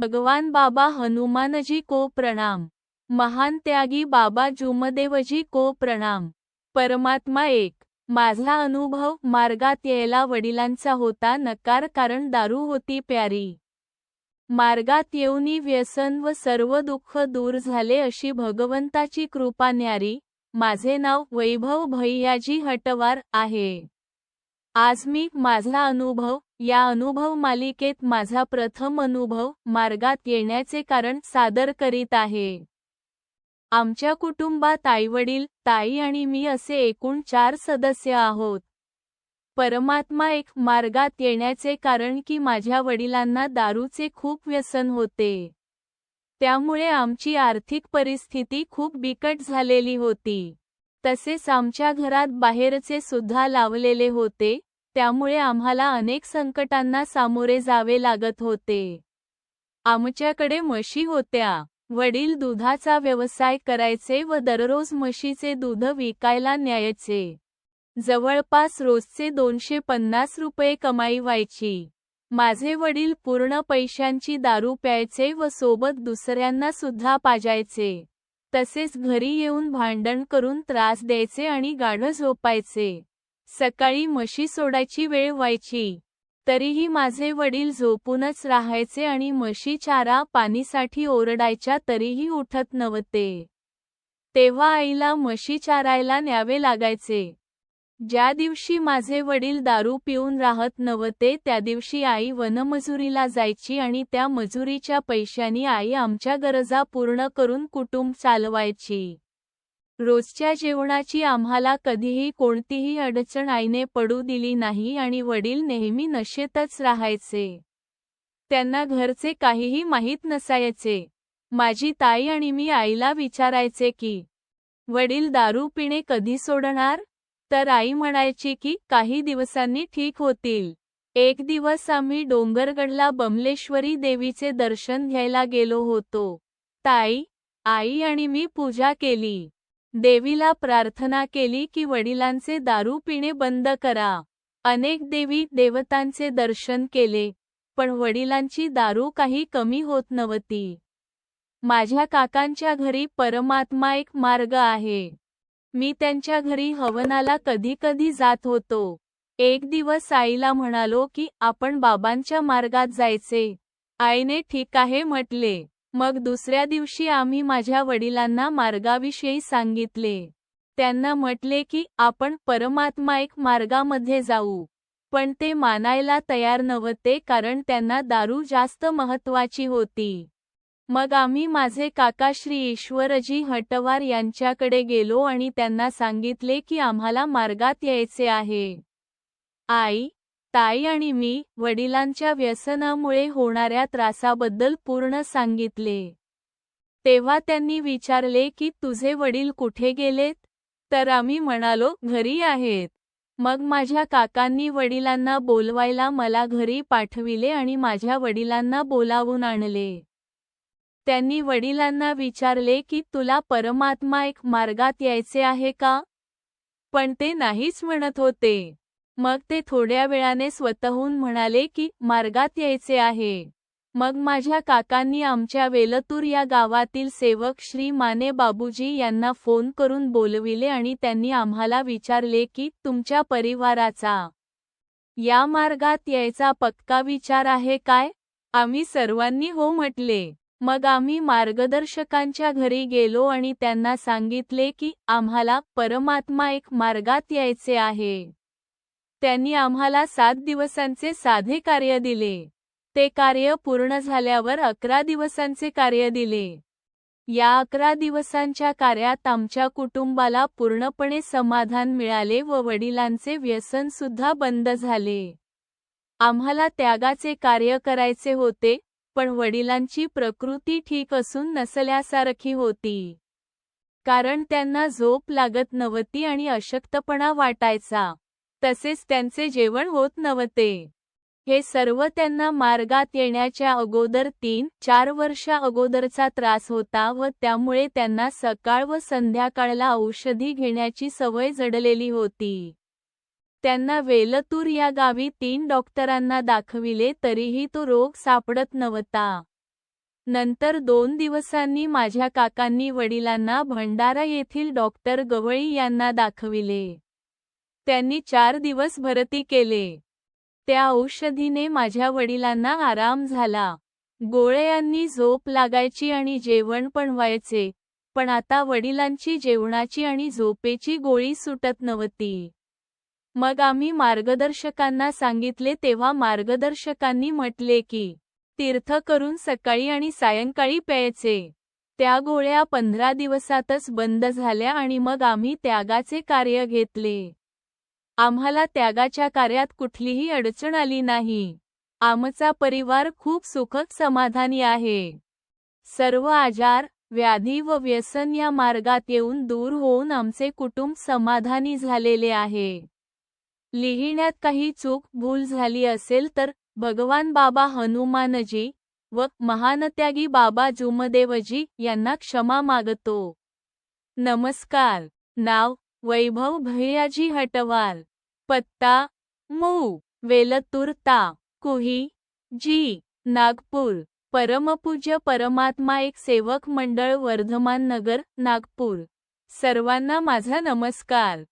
भगवान बाबा हनुमानजी को प्रणाम. महान त्यागी बाबा जुमदेवजी को प्रणाम. परमात्मा एक. माझा अनुभव मार्गात यायला वडिलांचा होता नकार कारण दारू होती प्यारी. मार्गात येऊनी व्यसन व सर्व दुःख दूर झाले अशी भगवंताची कृपा न्यारी. माझे नाव वैभव भैयाजी हटवार आहे. आज मी माझा अनुभव या अनुभव मालिकेत माझा प्रथम अनुभव मार्गात येण्याचे कारण सादर करीत आहे. आमच्या कुटुंबात आईवडील ताई आणि मी असे एकूण चार सदस्य आहोत. परमात्मा एक मार्गात येण्याचे कारण की माझ्या वडिलांना दारूचे खूप व्यसन होते. त्यामुळे आमची आर्थिक परिस्थिती खूप बिकट झालेली होती. तसेच आमच्या घरात बाहेरचे सुद्धा लावलेले होते त्यामुळे आम्हाला अनेक संकटांना सामोरे जावे लागत होते. आमच्याकडे म्हशी होत्या. वडील दुधाचा व्यवसाय करायचे व दररोज म्हशीचे दूध विकायला न्यायचे. जवळपास रोजचे दोनशे पन्नास रुपये कमाई व्हायची. माझे वडील पूर्ण पैशांची दारू प्यायचे व सोबत दुसऱ्यांना सुद्धा पाजायचे. तसेच घरी येऊन भांडण करून त्रास द्यायचे आणि गाढ झोपायचे. सकाळी म्हशी सोडायची वेळ व्हायची. तरीही माझे वडील झोपूनच राहायचे आणि म्हशी चारा पाणीसाठी ओरडायच्या तरीही उठत नव्हते. तेव्हा आईला म्हशी चारायला न्यावे लागायचे. ज्या दिवशी माझे वडील दारू पिऊन राहत नव्हते त्या दिवशी आई वनमजुरीला जायची आणि त्या मजुरीच्या पैशांनी आई आमच्या गरजा पूर्ण करून कुटुंब चालवायची. रोजच्या जेवणाची आम्हाला कधीही कोणतीही अडचण आईने पडू दिली नाही आणि वडील नेहमी नशेतच राहायचे. त्यांना घरचे काहीही माहीत नसायचे. माझी ताई आणि मी आईला विचारायचे की वडील दारू पिणे कधी सोडणार? तर आई म्हणायची की काही दिवसांनी ठीक होतील. एक दिवस आम्ही डोंगरगडला बमलेश्वरी देवीचे दर्शन घ्यायला गेलो होतो. ताई आई आणि मी पूजा केली. देवीला प्रार्थना केली की वडिलांचे दारू पिणे बंद करा. अनेक देवी देवतांचे दर्शन केले पण वडिलांची दारू काही कमी होत नव्हती. माझ्या काकांच्या घरी परमात्मा एक मार्ग आहे. मी त्यांच्या घरी हवनाला कधी कधी जात होतो. एक दिवस आईला म्हणालो की आपण बाबांच्या मार्गात जायचे. आईने ठीक आहे म्हटले. मग दुसऱ्या दिवशी आम्ही माझ्या वडिलांना मार्गाविषयी सांगितले. त्यांना म्हटले की आपण परमात्मा एक मार्गामध्ये जाऊ. पण ते मानायला तयार नव्हते कारण त्यांना दारू जास्त महत्वाची होती. मग आम्ही माझे काका श्री ईश्वरजी हटवार यांच्याकडे गेलो आणि त्यांना सांगितले की आम्हाला मार्गात यायचे आहे. आई ताई आणि मी वडिलांच्या व्यसनामुळे होणाऱ्या त्रासाबद्दल पूर्ण सांगितले. तेव्हा त्यांनी विचारले की तुझे वडील कुठे गेलेत? तर आम्ही म्हणालो घरी आहेत. मग माझ्या काकांनी वडिलांना बोलवायला मला घरी पाठविले आणि माझ्या वडिलांना बोलावून आणले. त्यांनी वडिलांना विचारले की तुला परमात्मा एक मार्गात यायचे आहे का? पण ते नाहीच म्हणत होते. मग ते थोड्या वेळाने स्वतःहून म्हणाले की मार्गात यायचे आहे. मग माझ्या काकांनी आमच्या वेलतूर या गावातील सेवक श्री माने बाबूजी यांना फोन करून बोलविले आणि त्यांनी आम्हाला विचारले की तुमच्या परिवाराचा या मार्गात यायचा पक्का विचार आहे काय? आम्ही सर्वांनी हो म्हटले. मग आम्ही मार्गदर्शकांच्या घरी गेलो आणि त्यांना सांगितले की आम्हाला परमात्मा एक मार्गात यायचे आहे. त्यांनी आम्हाला सात दिवसांचे साधे कार्य दिले. ते कार्य पूर्ण झाल्यावर अकरा दिवसांचे कार्य दिले. या अकरा दिवसांच्या कार्यात आमच्या कुटुंबाला पूर्णपणे समाधान मिळाले व वडिलांचे व्यसन सुद्धा बंद झाले. आम्हाला त्यागाचे कार्य करायचे होते पण वडिलांची प्रकृती ठीक असून नसल्यासारखी होती. कारण त्यांना झोप लागत नव्हती आणि अशक्तपणा वाटायचा. तसेच त्यांचे जेवण होत नव्हते. हे सर्व त्यांना मार्गात येण्याच्या अगोदर तीन चार वर्षा अगोदरचा त्रास होता व त्यामुळे त्यांना सकाळ व संध्याकाळला औषधी घेण्याची सवय जडलेली होती. त्यांना वेलतूर या गावी तीन डॉक्टरांना दाखविले तरीही तो रोग सापडत नव्हता. नंतर दोन दिवसांनी माझ्या काकांनी वडिलांना भंडारा येथील डॉक्टर गवळी यांना दाखविले. त्यांनी चार दिवस भरती केले. त्या औषधीने माझ्या वडिलांना आराम झाला. गोळ्यांनी झोप लागायची आणि जेवण पण व्हायचे पण आता वडिलांची जेवणाची आणि झोपेची गोळी सुटत नव्हती. मग आम्ही मार्गदर्शकांना सांगितले तेव्हा मार्गदर्शकांनी म्हटले की तीर्थ करून सकाळी आणि सायंकाळी प्यायचे. त्या गोळ्या पंधरा दिवसातच बंद झाल्या आणि मग आम्ही त्यागाचे कार्य घेतले. आम्हाला त्यागाच्या कार्यात कुठलीही अडचण आली नाही. आमचा परिवार खूप सुखद समाधानी आहे. सर्व आजार व्याधी व व्यसन या मार्गात येऊन दूर होऊन आमचे कुटुंब समाधानी झालेले आहे. लिहिण्यात काही चूक भूल झाली असेल तर भगवान बाबा हनुमानजी व महानत्यागी बाबा जुमदेवजी यांना क्षमा मागतो. नमस्कार. नाव वैभव भैयाजी हटवाल. पत्ता मऊ वेलतूर ता कुही जी. नागपूर. परमपूज्य परमात्मा एक सेवक मंडळ वर्धमान नगर नागपूर. सर्वांना माझा नमस्कार.